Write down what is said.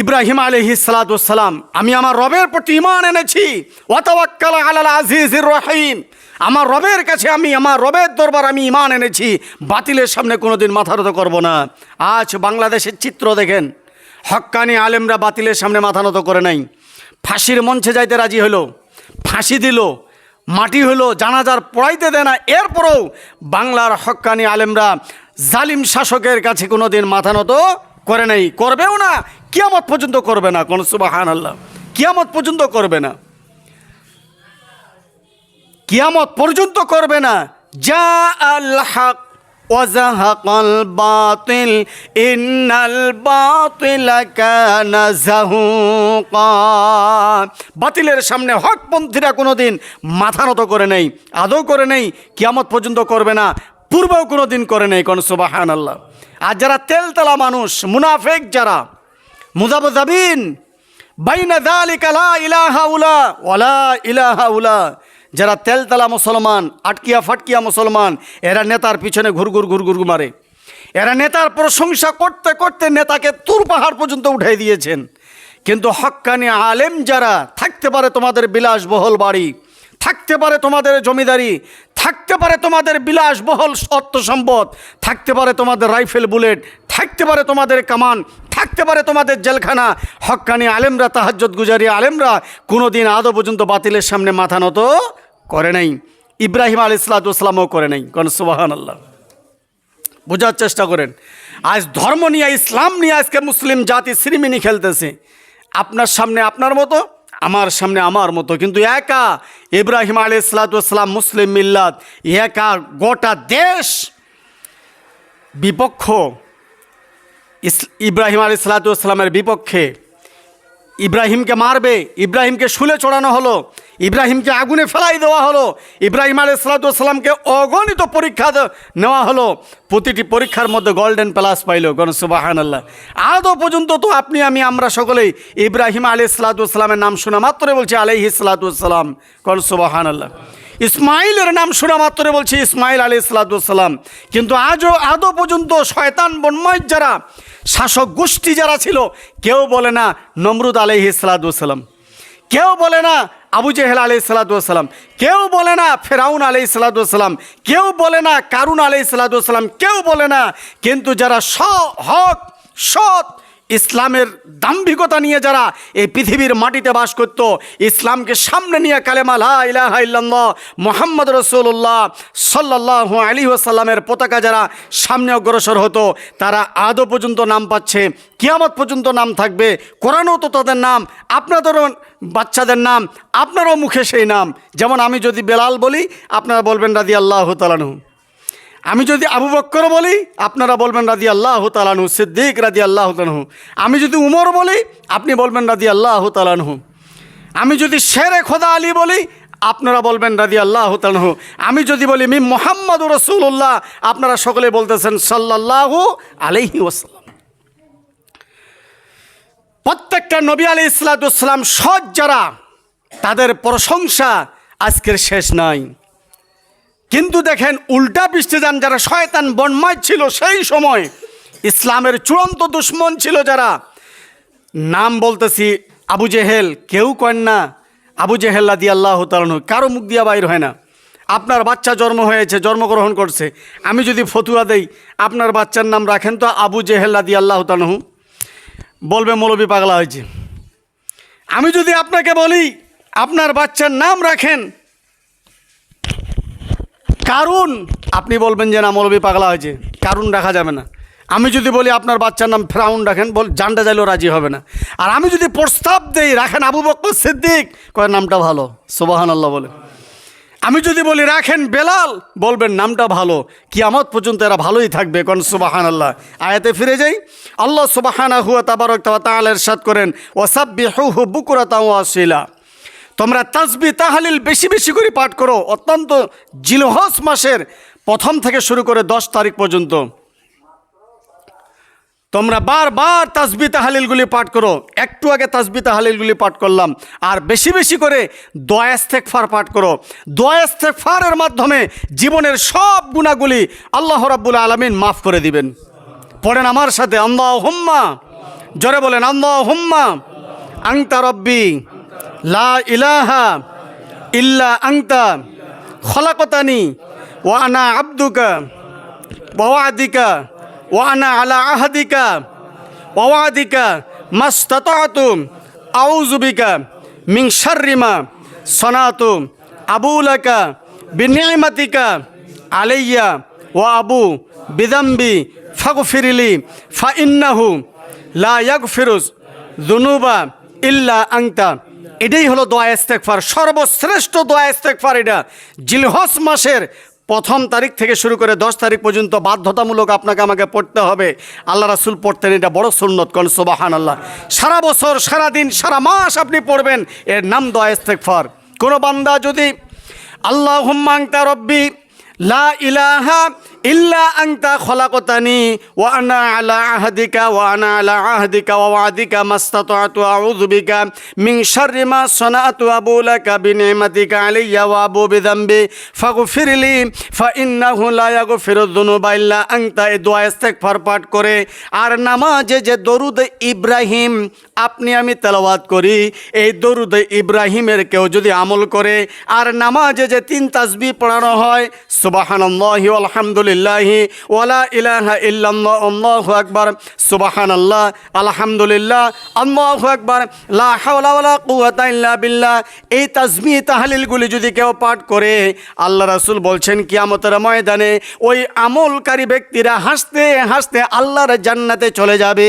ইব্রাহিম আলহি সালাতাম আমি আমার রবের প্রতি ইমান এনেছি। ওয়াতাওয়াক্কাল আলাল আজিজির রহিম। আমার রবের কাছে আমি, আমার রবের দরবার আমি ইমান এনেছি। বাতিলের সামনে কোনোদিন মাথা নত করব না। আজ বাংলাদেশের চিত্র দেখেন। হক্কানি আলেমরা বাতিলের সামনে মাথা নত করে নাই। ফাঁসির মঞ্চে যাইতে রাজি হলো। ফাঁসি দিল। মাটি হলো, জানাজার পড়াইতে দেয় না। এরপরেও বাংলার হক্কানি আলেমরা জালিম শাসকের কাছে কোনো দিন মাথা নত করে নাই। করবেও না। কিয়ামত পর্যন্ত করবে না কোন সুবাহান আল্লাহ কিয়ামত পর্যন্ত করবে না। কিয়ামত পর্যন্ত করবে না। যা আল্লাহ ওয়াজাহাকাল বাতিল, ইন্নাল বাতিল কানা জাহুকা। বাতিলের সামনে হকপন্থীরা কোনো দিন মাথা নত করে নেই, আদৌ করে নেই, কিয়ামত পর্যন্ত করবে না, পূর্বেও কোনো দিন করে নেই কোন সুবাহান আল্লাহ আর যারা তেলতলা মানুষ, মুনাফেক যারা মুজাবজাবিন বাইনা দালিকা লা ইলাহা উলা ওয়ালা ইলাহা উলা। যারা তেলতলা মুসলমান, আটকিয়া ফাটকিয়া মুসলমান, এরা নেতার পিছনে ঘুরঘুর ঘুরঘুর মারে। এরা নেতার প্রশংসা করতে করতে নেতাকে তুর পাহাড় পর্যন্ত উঠাই দিয়েছেন। কিন্তু হক্কানি আলেম যারা, থাকতে পারে তোমাদের বিলাসবহল বাড়ি, থাকতে পারে তোমাদের জমিদারি, থাকতে পারে তোমাদের বিলাসবহল অর্থ সম্পদ, থাকতে পারে তোমাদের রাইফেল বুলেট, থাকতে পারে তোমাদের কামান থাকতে পারে তোমাদের জেলখানা। হক্কানি আলেমরা তাহাজ্জত গুজারি আলেমরা কোনো দিন আদৌ পর্যন্ত বাতিলের সামনে মাথা নত করে নাই। ইব্রাহিম আলী ইসলাতামও করে নাই। কোন সুবাহান আল্লাহ বোঝার চেষ্টা করেন। আজ ধর্ম নিয়ে, ইসলাম নিয়ে আজকে মুসলিম জাতি সিরিমিনি খেলতেছে। আপনার সামনে আপনার মতো, আমার সামনে আমার মতো। কিন্তু একা ইব্রাহিম আলী ইসলাতাম মুসলিম মিল্লাত, একা গোটা দেশ বিপক্ষ ইব্রাহিম আলী সালাতামের বিপক্ষে ইব্রাহিমকে মারবে, ইব্রাহিমকে শুলে চড়ানো হলো, ইব্রাহিমকে আগুনে ফেলাই দেওয়া হলো, ইব্রাহিম আলী সালাতামকে অগণিত পরীক্ষা নেওয়া হলো। প্রতিটি পরীক্ষার মধ্যে গোল্ডেন প্লাস পাইল গণসুবাহান আল্লাহ আদৌ পর্যন্ত তো আপনি, আমি, আমরা সকলেই ইব্রাহিম আলী সালাতামের নাম শোনা মাত্র বলছি আলহি সালাতাম গণসুবাহান আল্লাহ ইসমাইলের নাম শোনা মাত্র বলছি ইসমাইল আলী সালাতাম কিন্তু আজও, আদৌ পর্যন্ত শয়তান বন্ময় যারা, শাসক গোষ্ঠী যারা ছিল, কেউ বলে না নমরুদ আলহি সালাতাম কেউ বলে না আবু জেহেল আলি সালাতাম কেউ বলে না ফেরাউন আলি সালাতাম কেউ বলে না কারুন আলি সালাতাম কেউ বলে না, কিন্তু যারা স, হক, সৎ ইসলামের দাম্ভিকতা নিয়ে যারা এই পৃথিবীর মাটিতে বাস করত, ইসলামকে সামনে নিয়ে কালেমা লা ইলাহা মোহাম্মদ রসুল্লাহ সাল্লাহ আলী ওসাল্লামের পতাকা যারা সামনে অগ্রসর হতো, তারা আদৌ পর্যন্ত নাম পাচ্ছে, কিয়ামত পর্যন্ত নাম থাকবে। কোরআনও তো তাদের নাম, আপনাদেরও বাচ্চাদের নাম, আপনারও মুখে সেই নাম। যেমন আমি যদি বেলাল বলি, আপনারা বলবেন রাদি আল্লাহ তালানহু আমি যদি আবু বক্কর বলি, আপনারা বলবেন রাদি আল্লাহ তালানহু সিদ্দিক রাদি আল্লাহ তালানহু আমি যদি উমর বলি, আপনি বলবেন রাদি আল্লাহ তালানহু আমি যদি শেরে খোদা আলী বলি, আপনারা বলবেন রাদি আল্লাহ তালানহু আমি যদি বলি মি মোহাম্মদ রসুল্লাহ আপনারা সকলে বলতেছেন সাল্লাল্লাহু আলাইহি ওয়াসাল্লাম। প্রত্যেকটা নবী আলী ইসলাতাম সৎ যারা, তাদের প্রশংসা আজকের শেষ নাই। কিন্তু দেখেন উল্টা পৃষ্ঠে যান যারা শয়তান বন্মায় ছিল সেই সময়, ইসলামের চূড়ান্ত দুশ্মন ছিল যারা। নাম বলতেছি আবু জেহেল, কেউ করেন না। আবু জেহেল্লা দিয়ে আল্লাহ তালন কারও মুখ দিয়া বাইর হয় না। আপনার বাচ্চা জন্ম হয়েছে, জন্মগ্রহণ করছে। আমি যদি ফতুয়া দেই, আপনার বাচ্চার নাম রাখেন তো আবু জেহেল্লা দিয়ে আল্লাহ তালহু বলবে মৌলবী পাগলা হয়েছে। আমি যদি আপনাকে বলি, আপনার বাচ্চার নাম রাখেন কারণ আপনি বলবেন যে না মৌলবী পাগলা হয়েছে। কারণ রাখা যাবে না। আমি যদি বলি আপনার বাচ্চার নাম ফ্রাউন রাখেন, বল জানটা চাইলেও রাজি হবে না। আর আমি যদি প্রস্তাব দেই, রাখেন আবু বক্কর সিদ্দিক, কয়, নামটা ভালো। সোবাহান আল্লাহ বলে। আমি যদি বলি, রাখেন বেলাল, বলবেন, নামটা ভালো। কিয়ামত পর্যন্ত এরা ভালোই থাকবে, কোন সুবাহান আল্লাহ আয়াতে ফিরে যাই। আল্লাহ সুবাহানা হুয়া তাবারক তালের সাত করেন ওসাব্বি হু হু বুকুরা তাও আসিলা তোমরা তাসবি তাহালিল বেশি বেশি করে পাঠ করো। অত্যন্ত জিলহস মাসের প্রথম থেকে শুরু করে দশ তারিখ পর্যন্ত। তোমরা বারবার তাসবি তাহালিলগুলি পাঠ করো। একটু আগে তাসবি তাহালিলগুলি পাঠ করলাম। আর বেশি বেশি করে দয়াস্তেক ফার পাঠ করো। দয়াস্তেক ফারের মাধ্যমে জীবনের সব গুণাগুলি আল্লাহ রাব্বুল আলমিন মাফ করে দিবেন। পড়েন আমার সাথে আল্লাহ হুম্মা জোরে বলেন আল্লাহ হুম্মা আংতা রব্বি। লা ইলাহা ইল্লা আংতা খলাকতানি ওয়ানা আব্দুকা ওয়াদিকা ওয়ানা আলা আহাদিকা ওয়াদিকা মাস্তাতুম আউজুবিকা মিং শাররিমা সনাতু আবুলাকা বিনিয়মাতিকা আলাইয়া ওয়া আবু বিদম্বি ফাগফিরিলি ফা ইন্নাহু লা ইয়াগফিরুজ জুনুবা ইল্লা আংতা এটাই হলো দোয়া ইস্তেকফার সর্বশ্রেষ্ঠ দোয়া ইস্তেকফার এটা। জিলহস মাসের প্রথম তারিখ থেকে শুরু করে দশ তারিখ পর্যন্ত বাধ্যতামূলক আপনাকে আমাকে পড়তে হবে। আল্লাহ রাসুল পড়তেন, এটা বড় সুন্নত কন সোবাহান আল্লাহ সারা বছর, সারা দিন, সারা মাস আপনি পড়বেন, এর নাম দোয়া ইস্তেকফার কোনো বান্দা যদি আল্লাহ হুম্মাংতা রব্বি লা ইলাহা ইল্লা আংতা খলাকতানি ওয়া আনা আলা আহদিকা ওয়া আনা আলা আহদিকা ওয়া ওয়াদিকা মাস্তাতআতু আউযু বিকা মিন শাররি মা সানাতু আবু লাকা বিনিমাতিকা আলাইয়া ওয়া আবু বিযামবি ফাগফিরলি ফা ইন্নাহু লা ইয়াগফিরুয যুনুবা ইল্লা আংতা এই দোয়া ইস্তেগফার করে আর নামাজে যে দরুদ ইব্রাহিম আপনি আমি তেলাওয়াত করি, এই দরুদ ইব্রাহিমের কেউ যদি আমল করে, আর নামাজে যে তিন তাসবি পড়ানো হয় সুবাহানাল্লাহি আলহামদুলিল্লাহি ওয়ালা ইলাহা ইল্লাল্লাহ, আল্লাহু আকবার, সুবহানাল্লাহ, আলহামদুলিল্লাহ, আল্লাহু আকবার, লা হাওলা ওয়ালা কুওয়াতা ইল্লা বিল্লাহ। এই তাসবিহ তাহলিলগুলি যদি কেউ পাঠ করে, আল্লাহ রাসূল বলছেন, কিয়ামতের ময়দানে ওই আমলকারী ব্যক্তিরা হাসতে হাসতে আল্লাহর জান্নাতে চলে যাবে।